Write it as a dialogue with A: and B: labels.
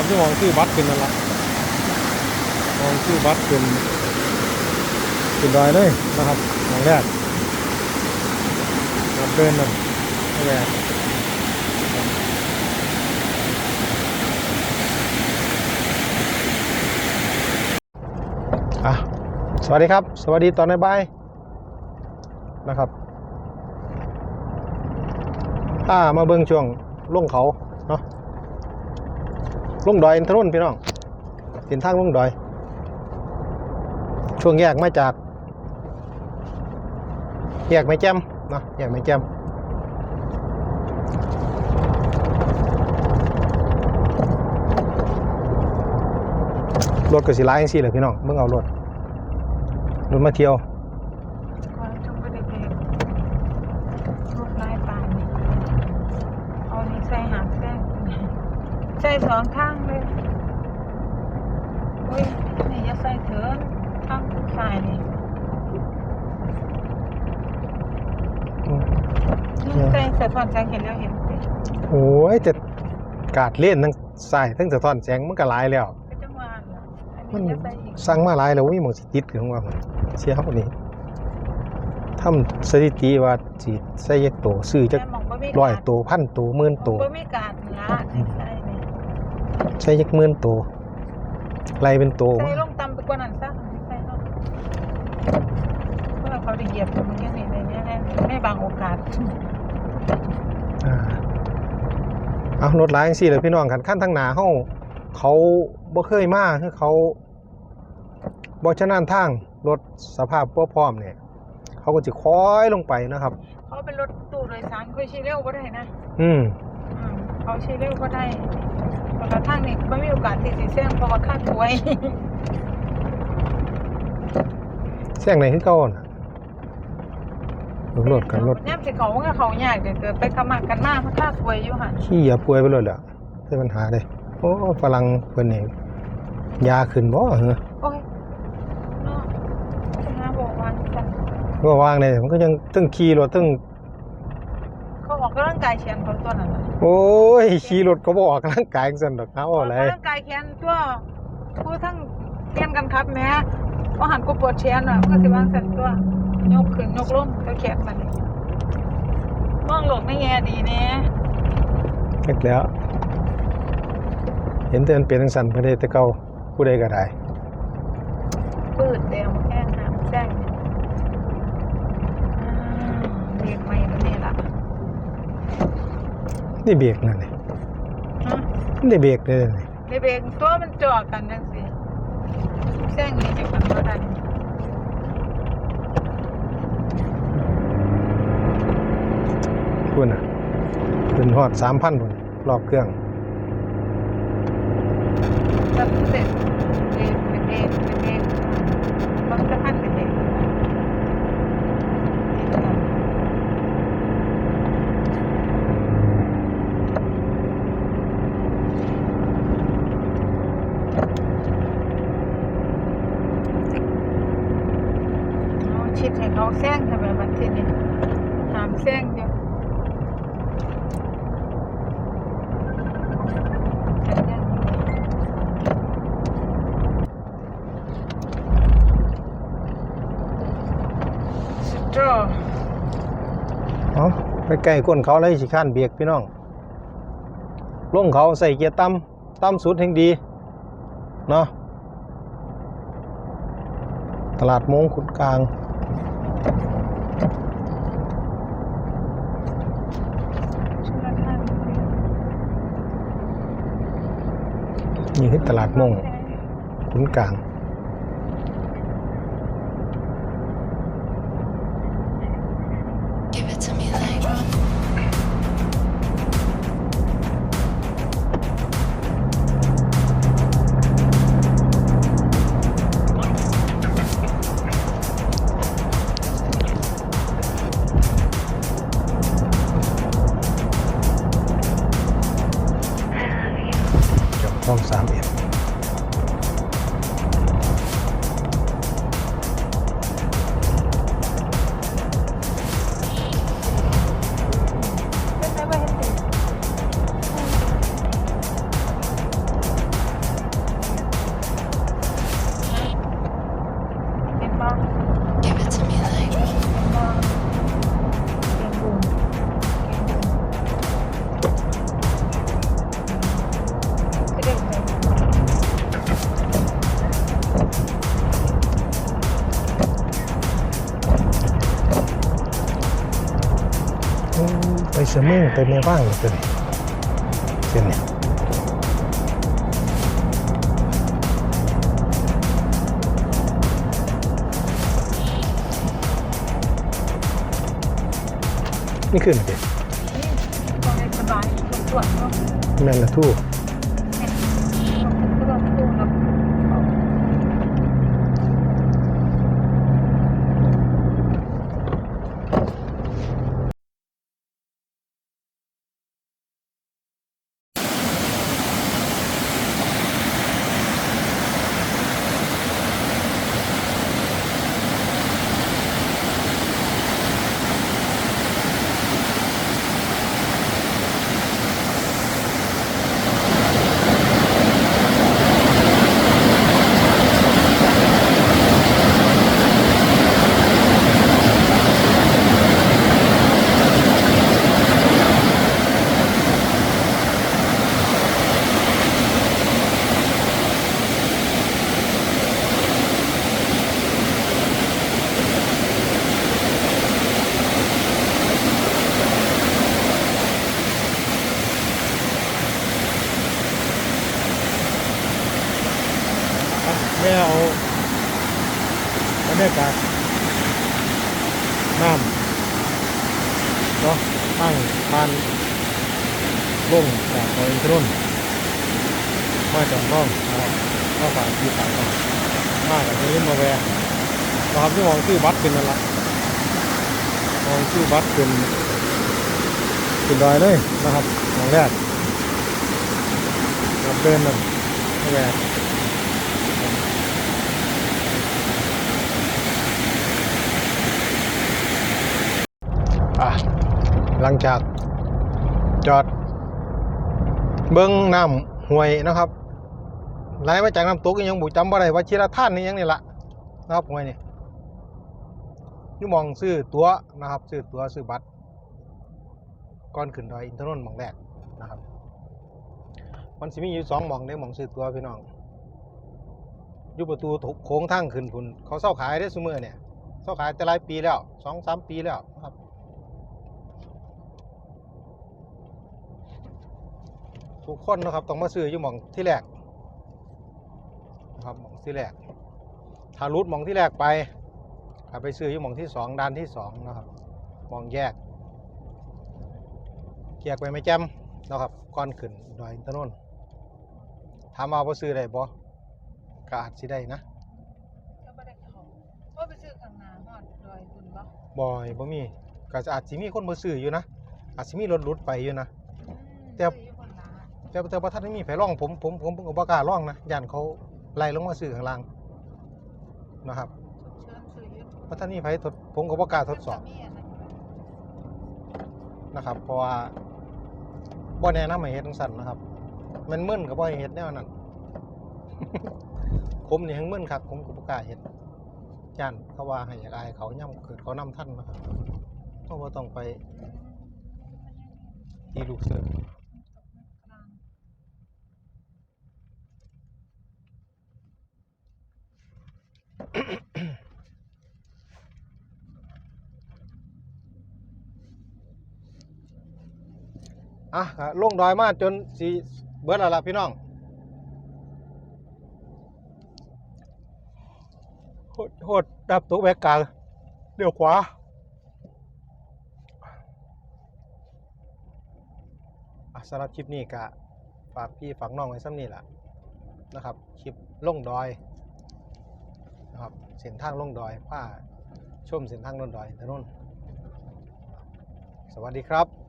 A: ามที่มองชื่อบัตรขึ้นนั่นละมองชื่อบัตรขึ้นขึ้นดอยเลยนะครับมองแรกเดินนั่นแรกอะสวัสดีครับ สวัสดีตอนในบ่ายนะครับถ้ามาเบิ่งช่วงลงเขาเนาะ ลงดอยอินทนนท์พี่น้องเป็นทางลงดอย ช่วงแยกมาจาก แยกไม่แจ่มนะแยกไม่แจ่มรถก็สิหลายจังซี่แหละพี่น้องเบิ่งเอารถรถมาเที่ยว
B: ก่อนจุ่มไปเด็กๆรูปลายปลายนี่เอานี่ใส่หางแส้ง ใส่สองข้างเลยอุ้ยนี่จะใส่เถินข้างฝ่ายนี่นี่ใส่สะท้อนแสงเห็นแล้วเห็นสิ
A: โอ้ยจะกาดเล่นทั้งสายทั้งสะท้อนแสงมันก็หลายแล้ว
B: ก็จังหวะน่ะอัน
A: มัน
B: นี้จะใส่อีก
A: สั่งมาหลายแล้ววิมองสิติดของว่ามันเสียคนนี้ทำสถิติว่าสิใส่ยักโตซื้อจัก
B: แม่หมองบ่มี
A: ร้อยโตพันโตหมื่นโต
B: บ่มีการละ ใส่
A: ยักมื่นโตไล่เป็นโต
B: ใส่ลงต่ำไปกว่านั้นซะใส่ลงเพื่อเขาได้เหยียบตรงนี้นี่ในนี้ในในบางโอกาส
A: อ่าเอารถหลายจังซี่เลยพี่น้องคันขั้นทางหนาเฮาเขาบ่เคยมาคือเขาบ่ชนาญทางรถสภาพบ่พร้อมเนี่ยเขาก็สิคอยลงไปนะครับ
B: เขาเป็นรถตู้โดยสารเคยชีเร็วก็ได้นะ อืมเขาชีเร็วก็ได้ คนละทางนี่ไม่มีโอกาสที่สิเสี่ยงเพราะว่าค่าถวย
A: เสียงไหนคือเก่าน่ะรถกันรถ
B: ย่ำสิเขาก็เขายากเดี๋ยวเกิดไปขมักกันมากเพราะค่าถวยอยู่หัน
A: ขี้อย่าป่วยไปเลยแหละเป็นปัญหาเลยโอ้ฝรั่งเพิ่นนี่ยาขึ้นบ่เหรอ
B: โอ้ยเนาะไปหาบอกวันกัน
A: ก็วางเลยมันก็ยังตึ้งขี่รถตึ้ง
B: เขา ออกกำลังกายเชียนเขาตัวนั้นน่ะ
A: โอ้ยขี่รถก็บ่ออกกำลังกายจังซั่นดอกเอาอะไร
B: กำลังกายแขนตัวผู้ทั้งเรียนกันครับแม่ว่าหันกูปวดแขนอะก็สิวางสันตัวยกขึ้นยกลงก็แขนมันนี่มองโลกในแง่ดีแน่
A: เฮ็ดแล้ว เห็นแต่มันเป็นจังซั่นเพิ่นเฮ็ดแต่เก่าผู้ใดก็ได้
B: ปืดเดียวแห้งหามแจ้งอ่าเรียกไม่ตัวนี้ล่ะ
A: นี่เบรกนั่นนี่
B: ฮะ
A: มันได้เบรกเลยนี่
B: ในเบรกตัวมันจ่อกันจังสิแจ้งนี่จะกันก็ได้
A: พุ่นน่ะขึ้นฮอด3,000พุ่นรอบเครื่อง
B: จับเสร็จเบรกเบรกเบรกบางสะพานเบรกเอาชิดให้เขาแซงทำไมบัดทีนี้หาม แซงอยู่สัญญาณสุดยอด
A: เอาไปใกล้ก้นเขาเลยสิข้านเบรกพี่น้องลงเขาใส่เกียร์ต่ำต่ำสุดแห่งดี เนาะตลาดมงขุดกลาง
B: ชุลทาน
A: นี่คือตลาดมงขุนกลาง สมิ
B: ง
A: ไปแม่บ้างเลยตัวนี้เส้นเนี่ยนี่ขึ้นเด็
B: นี่ตอนนี้สบายตรวจเนาะ
A: แม่นละทู่
B: บ
A: รรยากาศน้ำเนาะตั้งทานลงจากดอยอินทนนมาจากน้องนะครับมาฝากที่ฝากต่อมากับนี้มาแวะนะครับที่มองชื่อบัตรเป็นนั่นละมองชื่อบัตรเป็นเป็นดอยเลยนะครับมองแรกครับเดินนั่นมาแวะ หลังจากจอด เบิ้งน้ำห้วยนะครับไหลมาจากน้ำตกยังบุจำบ่ได้ว่าชิรท่านนี่ยังนี่ละนะครับห้วยนี่นี่มองซื้อตัวนะครับซื้อตัวซื้อบัตรก่อนขึ้นดอยอินทนนท์หมองแรกนะครับมันสิมีอยู่สองหมองได้หมองซื้อตัวพี่น้องอยู่ประตูโค้งทางขึ้นพุ่นเขาเศร้าขายได้อซุมือเนี่ยเศร้าขายแต่หลายปีแล้วสองสามปีแล้วนะครับ ทุกคนนะครับต้องมาซื้ออยู่หมองที่แรกนะครับหมองที่แรกถ้ารุดหมองที่แรกไปก็ไปซื้ออยู่หมองที่สองด้านที่สองนะครับหมองแยกแยกไปไม่แจ่มนะครับก่อนขึ้นดอยอินทนนท์ถามว่าบ่ซื้อได้บ่ก็อาจสิได้นะ
B: ก็ไม่ได้เขาว่าไปซื้อข้างหน้าหอดดอยคุณบ่
A: บ่อยบ่มีก็อาจสิมีคนบ่ซื้ออยู่นะอาจสิมีรถรุดไปอยู่นะแต่ แต่แต่ว่าท่านไม่มีไผร่องผมผมผมผมก็บ่กล้าร่องนะย่านเขาไล่ลงมาซื้อข้างล่างนะครับ
B: เชิญซื้ออยู่
A: ว่าท่านมีไผทดผมก็บ่กล้าทดสอบ
B: มันจะมีนนั้นอยู่
A: นะครับ เพราะว่าบ่แนะนำให้เฮ็ดจังซั่นนะครับ มันมึนก็บ่ให้เฮ็ดแนวนั้นผมนี่หังมึนครับผมก็บ่กล้าเฮ็ดย่านเขาว่าให้อยากอายเขาย่ํเกิดเขานำท่านนะครับเพราะว่าต้องไปตีลูกเสือ
B: กลาง
A: อะลงดอยมาจนสิเบิดแล้วล่ะพี่น้องโหดโหดดับตกแบกกลางเดี๋ยวขวาอะสำหรับคลิปนี้ก็ฝากพี่ฝากน้องไว้ซ้ำนี่แหละนะครับ คลิปล่งดอย เส้นทางล่งดอยผ้าชมเส้นทางล่งดอยถนนสวัสดีครับ